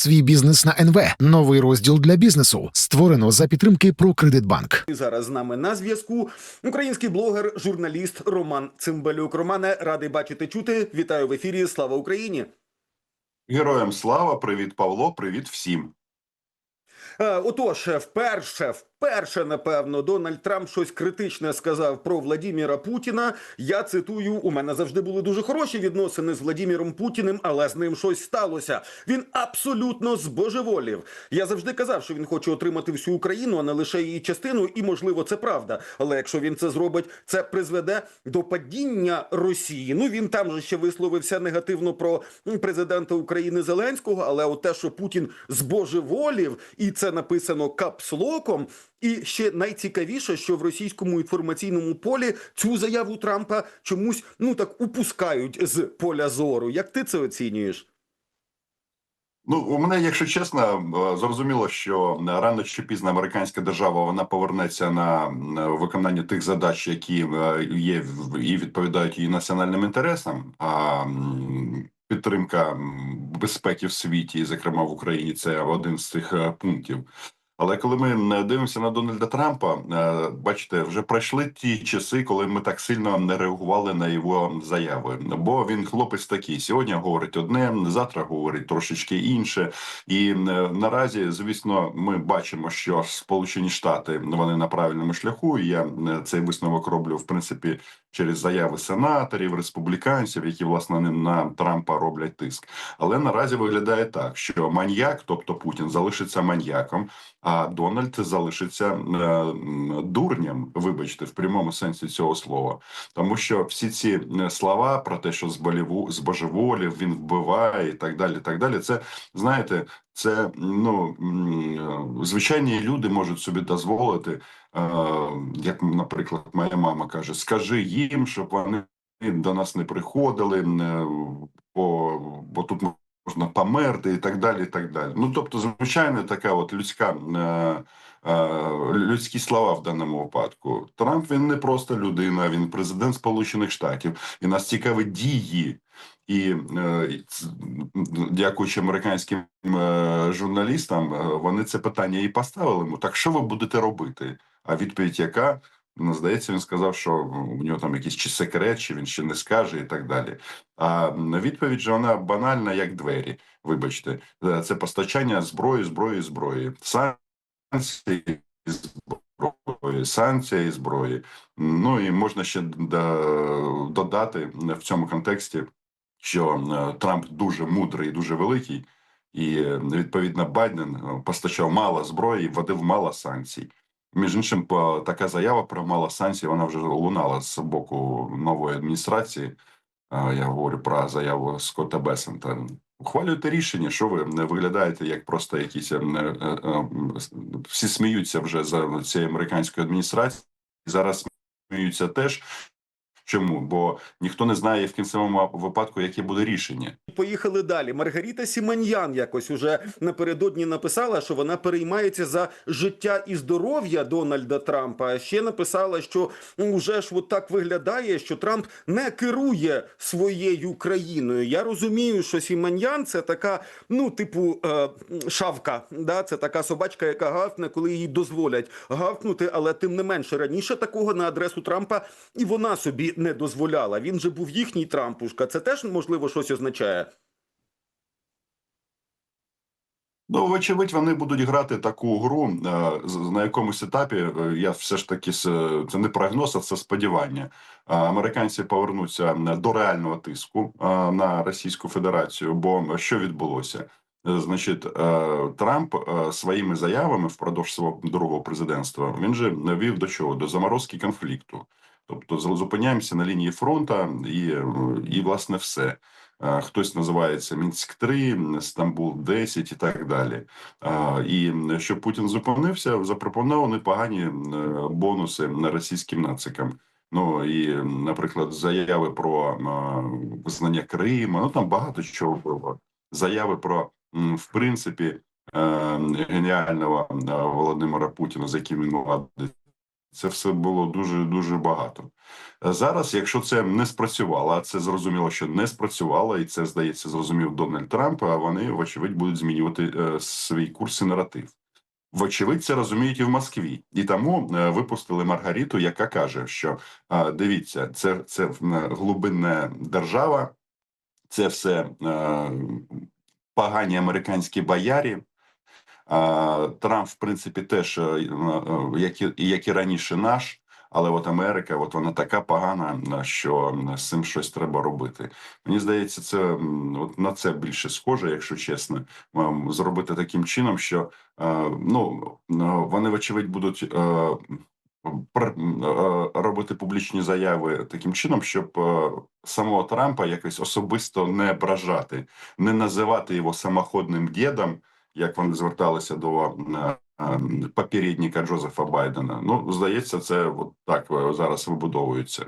свій бізнес на НВ. Новий розділ для бізнесу створено за підтримки «Прокредитбанк». Кредитбанк. зараз з нами на зв'язку український блогер, журналіст Роман Цимбалюк. Романе, радий бачити чути. Вітаю в ефірі. Слава Україні! Героям слава, привіт, Павло, привіт всім. Е, Отож, вперше, вперше, напевно, Дональд Трамп щось критичне сказав про Владіміра Путіна. Я цитую: у мене завжди були дуже хороші відносини з Владіміром Путіним, але з ним щось сталося. Він абсолютно збожеволів. Я завжди казав, що він хоче отримати всю Україну, а не лише її частину, і можливо це правда. Але якщо він це зробить, це призведе до падіння Росії. Ну він там же ще висловився негативно про президента України Зеленського. Але от те, що Путін збожеволів, і це написано капслоком. І ще найцікавіше, що в російському інформаційному полі цю заяву Трампа чомусь ну так упускають з поля зору. Як ти це оцінюєш? Ну, у мене, якщо чесно, е, зрозуміло, що рано чи пізно американська держава вона повернеться на виконання тих задач, які е, є і відповідають її національним інтересам. А підтримка безпеки в світі, зокрема в Україні, це один з цих е, пунктів. Але коли ми е, дивимося на Дональда Трампа, е, бачите, вже пройшли ті часи, коли ми так сильно не реагували на його заяви. Бо він хлопець такий. Сьогодні говорить одне, завтра говорить трошечки інше. І е, наразі, звісно, ми бачимо, що Сполучені Штати вони на правильному шляху. І я е, цей висновок роблю в принципі через заяви сенаторів, республіканців, які власне на Трампа роблять тиск. Але наразі виглядає так, що маньяк, тобто Путін, залишиться маньяком, а Дональд залишиться е, дурням, вибачте, в прямому сенсі цього слова. Тому що всі ці е, слова про те, що зболіву збожеволів, він вбиває і так далі. так далі. Це знаєте, це ну е, звичайні люди можуть собі дозволити. Як, наприклад, моя мама каже: скажи їм, щоб вони до нас не приходили, бо, бо тут можна померти і так далі. і так далі. Ну тобто, звичайно, така от людська. е, е, Людські слова в даному випадку. Трамп він не просто людина, він президент Сполучених Штатів, і нас цікавить дії. І е, дякуючи американським журналістам, вони це питання і поставили. Так що ви будете робити? А відповідь яка? Ну, здається, він сказав, що у нього там якийсь чи секрет, чи він ще не скаже, і так далі. А відповідь же вона банальна, як двері. Вибачте, Е, це постачання зброї, зброї, зброї, санкції, зброї, санкція і зброї. Ну і можна ще додати в цьому контексті, що Трамп дуже мудрий, і дуже великий, і відповідно Байден е, постачав мало зброї, вводив мало санкцій. Між іншим, така заява про мало санкцій, вона вже лунала з боку нової адміністрації. Я говорю про заяву Скотта Бесента. Ухвалюйте рішення, що ви не виглядаєте як просто якісь е, е, е, всі сміються вже за цією американською адміністрацією. Зараз сміються теж. Чому? Бо ніхто не знає в кінцевому випадку, яке буде рішення. Поїхали далі. Маргарита Сіманьян якось уже напередодні написала, що вона переймається за життя і здоров'я Дональда Трампа. А ще написала, що ну, вже ж от так виглядає, що Трамп не керує своєю країною. Я розумію, що Сіманьян це така, ну, типу, е, шавка. Да? Це така собачка, яка гавкне, коли їй дозволять гавкнути, але тим не менше раніше такого на адресу Трампа і вона собі не дозволяла. Він же був їхній Трампушка. Це теж можливо щось означає. Ну, вочевидь, вони будуть грати таку гру е, на якомусь етапі. е, Я все ж таки це не прогноз, а це сподівання. Американці повернуться до реального тиску е, на Російську Федерацію. Бо що відбулося? Значить, Трамп своїми заявами впродовж свого другого президентства він же вів до чого? До заморозки конфлікту. Тобто зупиняємося на лінії фронту і, і власне все. Хтось називається Мінськ 3 Стамбул 10 і так далі. І щоб Путін зупинився, запропонував непогані е, бонуси на російським нацикам. Ну і, наприклад, заяви про визнання Криму, ну там багато чого було. Заяви про, в принципі, е, геніального Володимира Путіна, з яким він владить Це все було дуже дуже багато. Е, Зараз, якщо це не спрацювало, а це зрозуміло, що не спрацювало, і це здається, зрозумів Дональд Трамп. А вони, вочевидь, будуть змінювати е, свій курс і наратив. Вочевидь, це розуміють і в Москві, і тому е, випустили Маргариту, яка каже, що е, дивіться, це, це е, глибинна держава, це все е, погані американські боярі. Трамп, в принципі, теж, е, е, як і, як і раніше, наш, але от Америка, от вона така погана, е, що з цим щось треба робити. Мені здається, це от на це більше схоже, якщо чесно, зробити таким чином, що е, ну е, вони, вочевидь, будуть. е, е, Робити публічні заяви таким чином, щоб е, самого Трампа якось особисто не ображати, не називати його самоходним дідом, як вони зверталися до е, е, попередника Джозефа Байдена. Ну, здається, це от так е, зараз вибудовується.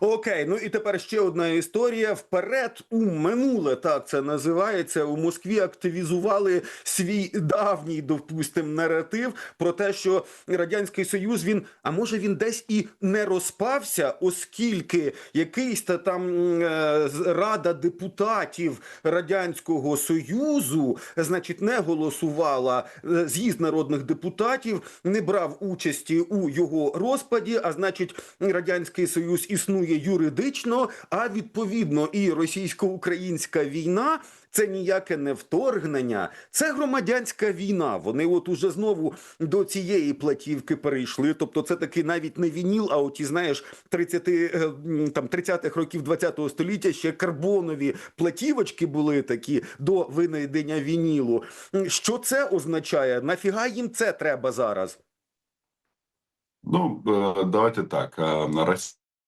Окей, ну і тепер ще одна історія. Вперед у минуле так це називається. У Москві активізували свій давній, допустим, наратив про те, що радянський союз він, а може він десь і не розпався, оскільки якийсь та там е, рада депутатів радянського союзу, значить, не голосувала е, з'їзд народних депутатів, не брав участі у його розпаді. А значить, радянський союз існує юридично, а відповідно і російсько-українська війна. Це ніяке не вторгнення, це громадянська війна. Вони от уже знову до цієї платівки перейшли. Тобто, це таки навіть не вініл, а оті, знаєш, 30 е, там 30-х років 20-го століття ще карбонові платівочки були такі до винайдення вінілу. Що це означає? Нафіга їм це треба зараз? Ну, е, давайте так. е,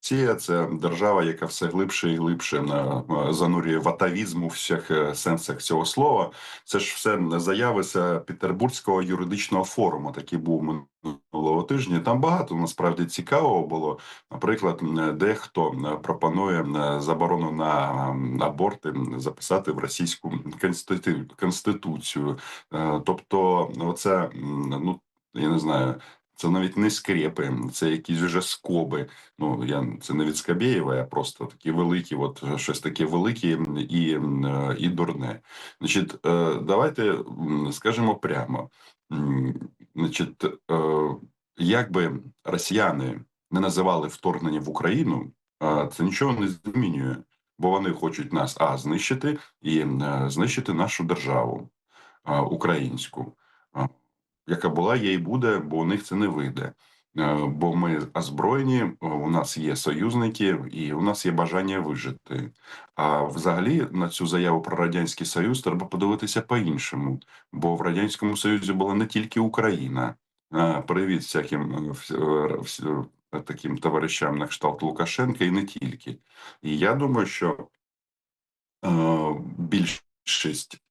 Росія це держава, яка все глибше і глибше е, е, занурює в атавізм у всіх е, сенсах цього слова. Це ж все заяви з Петербурзького юридичного форуму, який був минулого тижня. Там багато насправді цікавого було. Наприклад, дехто пропонує заборону на аборти записати в російську конститу- конституцію. Е, Тобто, оце ну я не знаю. Це навіть не скрепи, це якісь вже скоби. Ну я це не від Скабєєва, а просто такі великі, от щось таке велике і, і дурне. Значить, е, давайте скажемо прямо. Значить, е, як би росіяни не називали вторгнення в Україну, е, це нічого не змінює, бо вони хочуть нас а знищити і знищити нашу державу українську. Яка була, є і буде, бо у них це не вийде. Е, Бо ми озброєні, у нас є союзники, і у нас є бажання вижити. А взагалі на цю заяву про радянський союз треба подивитися по-іншому, бо в радянському союзі була не тільки Україна. Е, Привіт всяким е, таким товаришам на кшталт Лукашенка, і не тільки. І я думаю, що більшість.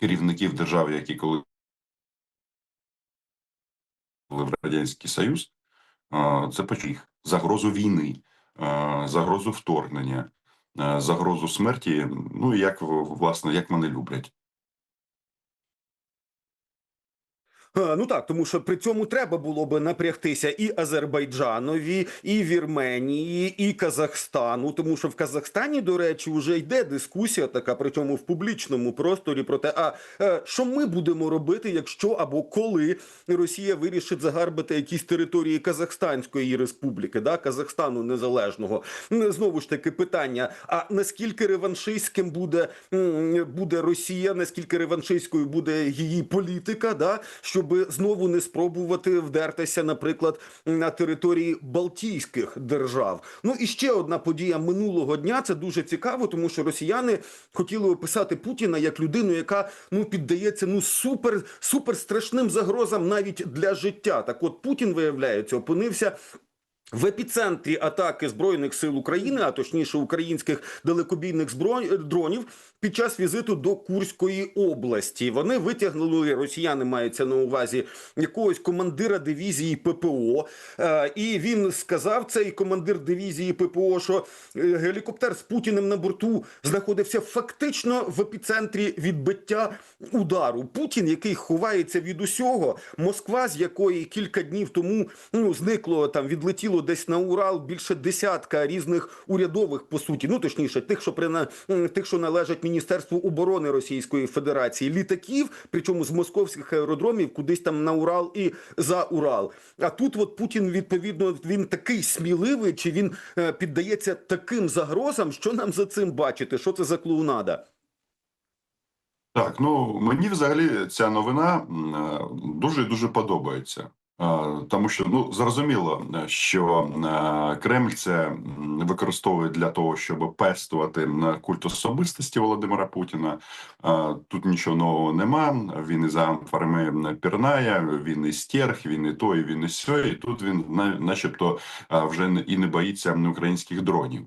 Керівників держав, які коли в Радянський Союз, це почув загрозу війни, загрозу вторгнення, загрозу смерті. Ну як власне, як вони люблять. Ну так, тому що при цьому треба було би напрягтися і Азербайджанові, і Вірменії, і Казахстану. Тому що в Казахстані, до речі, вже йде дискусія така, причому в публічному просторі про те, а е, що ми будемо робити, якщо або коли Росія вирішить загарбати якісь території Казахстанської республіки, да, Казахстану незалежного. Знову ж таки питання: а наскільки реваншистським буде, буде Росія, наскільки реваншистською буде її політика, да, щоб знову не спробувати вдертися, наприклад, на території Балтійських держав. Ну і ще одна подія минулого дня. Це дуже цікаво, тому що росіяни хотіли описати Путіна як людину, яка ну піддається ну супер супер страшним загрозам навіть для життя. Так, от Путін виявляється, опинився В епіцентрі атаки збройних сил України, а точніше українських далекобійних зброй... дронів, під час візиту до Курської області вони витягнули росіяни, мається на увазі якогось командира дивізії ППО. Е, і він сказав цей командир дивізії ППО, що е, гелікоптер з Путіним на борту знаходився фактично в епіцентрі відбиття удару. Путін, який ховається від усього, Москва, з якої кілька днів тому ну зникло там, відлетіло десь на Урал більше десятка різних урядових по суті, ну точніше, тих, що прина м, тих, що належать Міністерству оборони Російської Федерації, літаків, причому з московських аеродромів, кудись там на Урал і за Урал. А тут от Путін відповідно він такий сміливий, чи він е, піддається таким загрозам, що нам за цим бачити? Що це за клоунада? Так, ну мені взагалі ця новина дуже дуже подобається. Тому що ну зрозуміло, що е, Кремль це використовує для того, щоб пестувати культ особистості Володимира Путіна. Тут нічого нового нема. Він і за амфарами м, пірнає, він і стерх, він і той, він і сьой. І тут він на- начебто вже і не боїться українських дронів.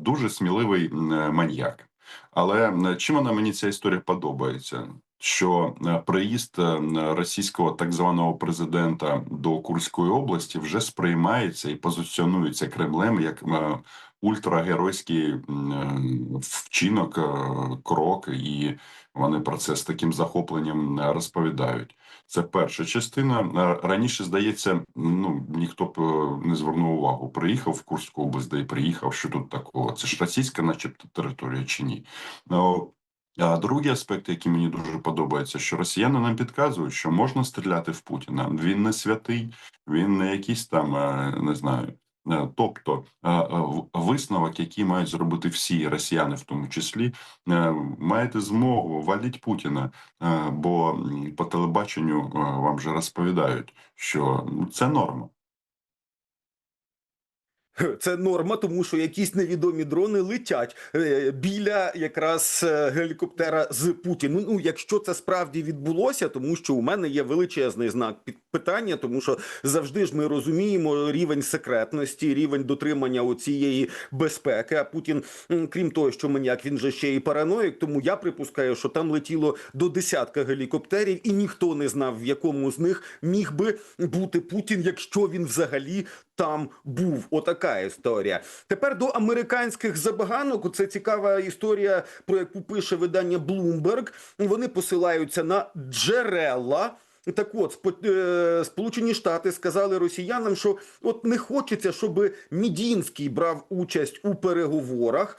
Дуже сміливий маньяк. Але чим вона мені ця історія подобається? Що е, приїзд е, російського так званого президента до Курської області вже сприймається і позиціонується Кремлем як е, ультрагеройський вчинок, крок, і вони про це з таким захопленням розповідають. Це перша частина. Раніше, здається, ну ніхто б не звернув увагу. Приїхав в Курську область, де й приїхав. Що тут такого? Це ж російська, начебто, територія чи ні? А другий аспект, який мені дуже подобається, що росіяни нам підказують, що можна стріляти в Путіна. Він не святий, він не якийсь там, е, не знаю. Е, Тобто е, висновок, який мають зробити всі росіяни, в тому числі, маєте змогу валіть Путіна, бо по телебаченню вам же розповідають, що ну, це норма. Це норма, тому що якісь невідомі дрони летять е, біля якраз е, гелікоптера з Путіним. Ну, якщо це справді відбулося, тому що у мене є величезний знак під питання, тому що завжди ж ми розуміємо рівень секретності, рівень дотримання оцієї безпеки. А Путін, крім того, що маніяк, він же ще і параноїк. Тому я припускаю, що там летіло до десятка гелікоптерів, і ніхто не знав, в якому з них міг би бути Путін, якщо він взагалі там був. Отака історія. Тепер до американських забаганок. Це цікава історія, про яку пише видання Bloomberg. Вони посилаються на джерела. Так от, е, Сполучені Штати сказали росіянам, що от не хочеться, щоб Мідінський брав участь у переговорах.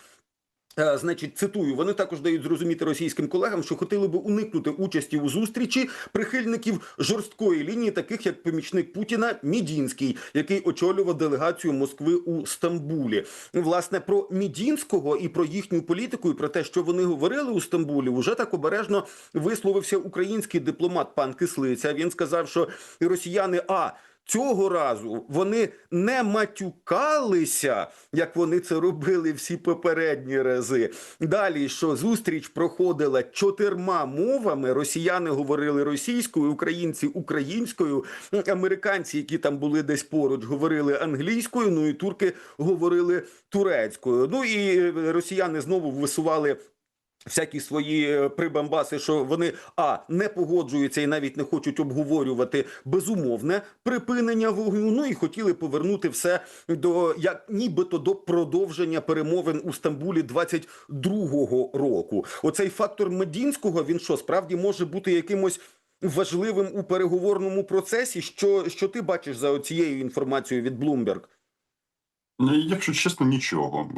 Е, Значить, цитую, вони також дають зрозуміти російським колегам, що хотіли би уникнути участі у зустрічі прихильників жорсткої лінії, таких як помічник Путіна Мідінський, який очолював делегацію Москви у Стамбулі. Власне, про Мідінського і про їхню політику, і про те, що вони говорили у Стамбулі, уже так обережно висловився український дипломат пан Кислиця. Він сказав, що росіяни а. Цього разу вони не матюкалися, як вони це робили всі попередні рази. Далі, що зустріч проходила чотирма мовами: росіяни говорили російською, українці українською, американці, які там були десь поруч, говорили англійською. Ну і турки говорили турецькою. Ну і е, росіяни знову висували. Всякі свої е, прибамбаси, що вони а не погоджуються і навіть не хочуть обговорювати безумовне припинення вогню. Ну і хотіли повернути все до як нібито до продовження перемовин у Стамбулі 22-го року. Оцей фактор Медінського він що справді може бути якимось важливим у переговорному процесі. Що, що ти бачиш за цією інформацією від Bloomberg? Ну, Якщо чесно, нічого.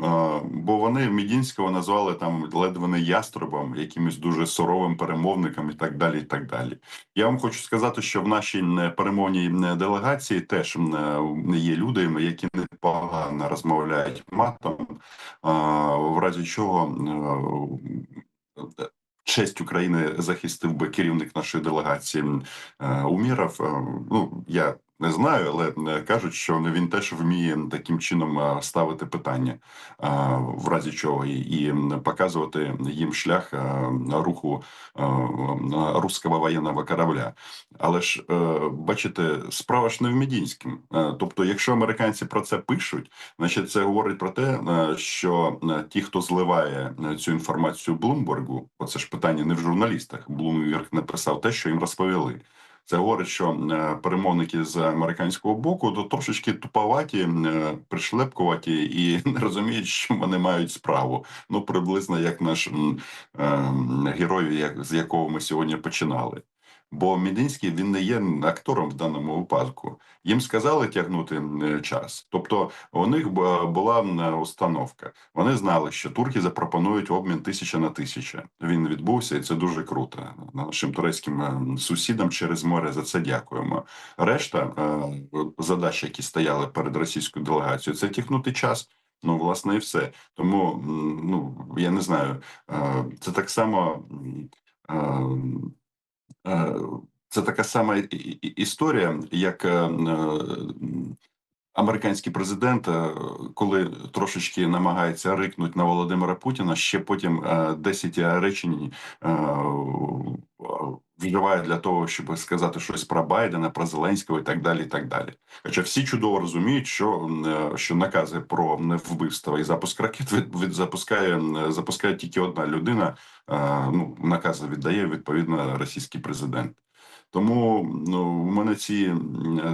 Бо вони Мідінського назвали там ледве не ястребом, якимось дуже суровим перемовником і так далі. і так далі. Я вам хочу сказати, що в нашій м, перемовній делегації теж м, є люди, які непогано розмовляють матом, в разі чого е, честь України захистив би керівник нашої делегації е, Уміров. Е, Ну я не знаю, але е, кажуть, що він теж вміє таким чином е, ставити питання, е, в разі чого, і, показувати їм шлях руху руського воєнного корабля. Але ж бачите, справа ж не в Медінському. Е, Тобто, якщо американці про це пишуть, значить це говорить про те, що ті, хто зливає цю інформацію Блумбергу, оце ж питання не в журналістах. Блумберг написав те, що їм розповіли. Це говорить, що е, перемовники з американського боку то трошечки туповаті, е, пришлепкуваті і не розуміють, що вони мають справу. Ну приблизно як наш е, герой, як з якого ми сьогодні починали. Бо Мідинський він не є актором в даному випадку. Їм сказали тягнути е, час. Тобто у них була установка. Вони знали, що турки запропонують обмін тисяча на тисяча. Він відбувся, і це дуже круто. Нашим турецьким е, сусідам через море за це дякуємо. Решта е, задач, які стояли перед російською делегацією, це тягнути час. Ну, власне, і все. Тому ну я не знаю, е, це так само. Е, Це така сама історія, як е, е, американський президент, коли трошечки намагається рикнути на Володимира Путіна, ще потім е, 10 речень вживає для того, щоб сказати щось про Байдена, про Зеленського і так далі. і так далі. Хоча всі чудово розуміють, що, е, що накази про вбивство і запуск ракет від, від запускає, е, запускає тільки одна людина. Ну, накази віддає відповідно російський президент. Тому ну, у мене ці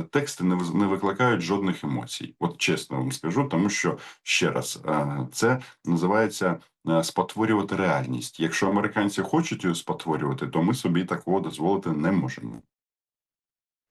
тексти не, викликають жодних емоцій. От чесно вам скажу, тому що ще раз е, це називається е, спотворювати реальність. Якщо американці хочуть її спотворювати, то ми собі такого дозволити не можемо.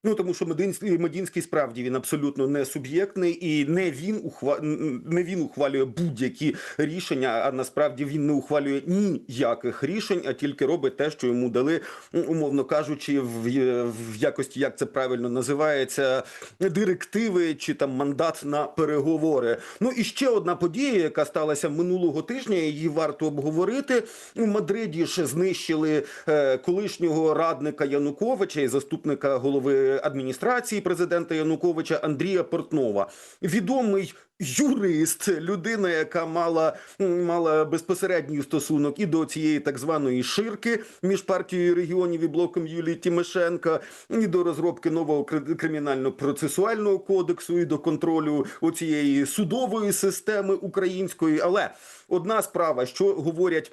Ну тому що Мединський, Медінський справді він абсолютно не суб'єктний, і не він ухва... не він ухвалює будь-які рішення. А насправді він не ухвалює ніяких рішень, а тільки робить те, що йому дали, умовно кажучи, в, в якості, як це правильно називається, директиви чи там мандат на переговори. Ну і ще одна подія, яка сталася минулого тижня. Її варто обговорити. У Мадриді ж знищили е, колишнього радника Януковича і заступника голови адміністрації президента Януковича Андрія Портнова. Відомий юрист, людина, яка мала, мала безпосередній стосунок і до цієї так званої ширки між партією регіонів і блоком Юлії Тимошенка, і до розробки нового кри- кримінально-процесуального кодексу, і до контролю оцієї судової системи української. Але одна справа, що говорять.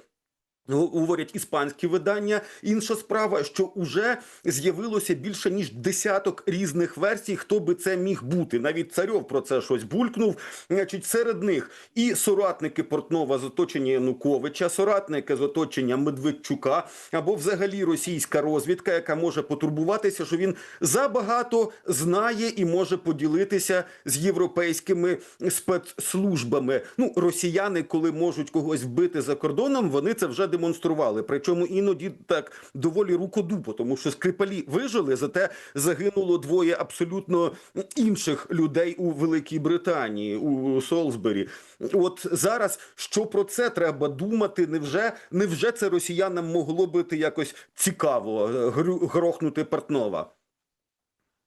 Го- Говорять іспанські видання. Інша справа, що уже з'явилося більше ніж десяток різних версій, хто би це міг бути. Навіть царьов про це щось булькнув. Значить, серед них і соратники Портнова з оточення Януковича, соратники з оточення Медведчука, або взагалі російська розвідка, яка може потурбуватися, що він забагато знає і може поділитися з європейськими спецслужбами. Ну, росіяни, коли можуть когось вбити за кордоном, вони це вже демонстрували. Причому іноді так доволі рукодупо, тому що скрипалі вижили, зате загинуло двоє абсолютно інших людей у Великій Британії, у Солсбері. От зараз що про це треба думати? Невже невже це росіянам могло бути якось цікаво е, грохнути Портнова?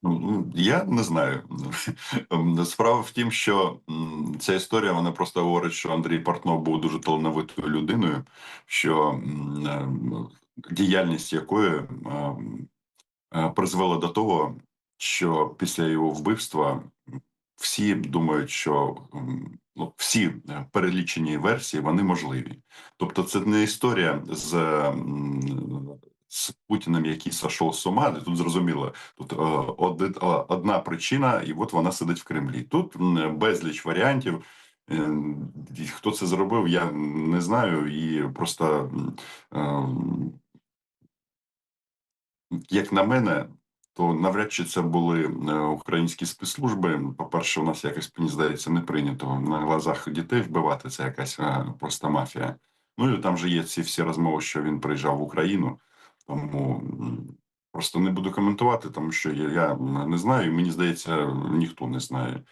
Ну, Я не знаю. Справа в тім, що ця історія вона просто говорить, що Андрій Портнов був дуже талановитою людиною, що е, діяльність якої е, е, призвела до того, що після його вбивства всі думають, що ну, всі перелічені версії вони можливі. Тобто, це не історія з. З Путіним, який сошов з ума, тут зрозуміло, Тут е, е, одна причина, і от вона сидить в Кремлі. Тут безліч варіантів. Е, Хто це зробив, я не знаю. І просто, е, як на мене, то навряд чи це були українські спецслужби. По-перше, у нас якось мені здається не прийнято на глазах дітей вбивати. Це якась просто мафія. Ну і там же є ці всі розмови, що він приїжджав в Україну. Тому просто не буду коментувати, тому що я, я не знаю, і мені здається, ніхто не знає.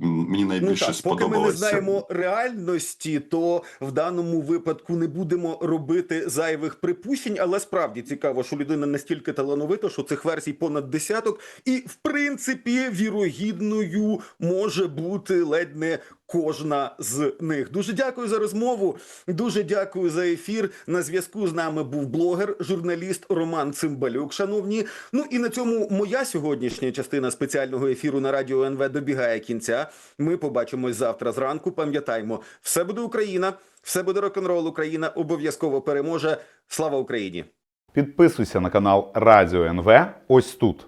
мені найбільше ну, так, поки ми не знаємо реальності, то в даному випадку не будемо робити зайвих припущень. Але справді цікаво, що людина настільки талановита, що цих версій понад десяток, і в принципі вірогідною може бути ледь не кожна з них. Дуже дякую за розмову. Дуже дякую за ефір. На зв'язку з нами був блогер, журналіст Роман Цимбалюк. Шановні. Ну і на цьому моя сьогоднішня частина спеціального ефіру на радіо НВ добігає кінця. Ми побачимось завтра зранку. Пам'ятаймо, все буде Україна, все буде рок-н-рол. Україна обов'язково переможе. Слава Україні! Підписуйся на канал Радіо НВ ось тут.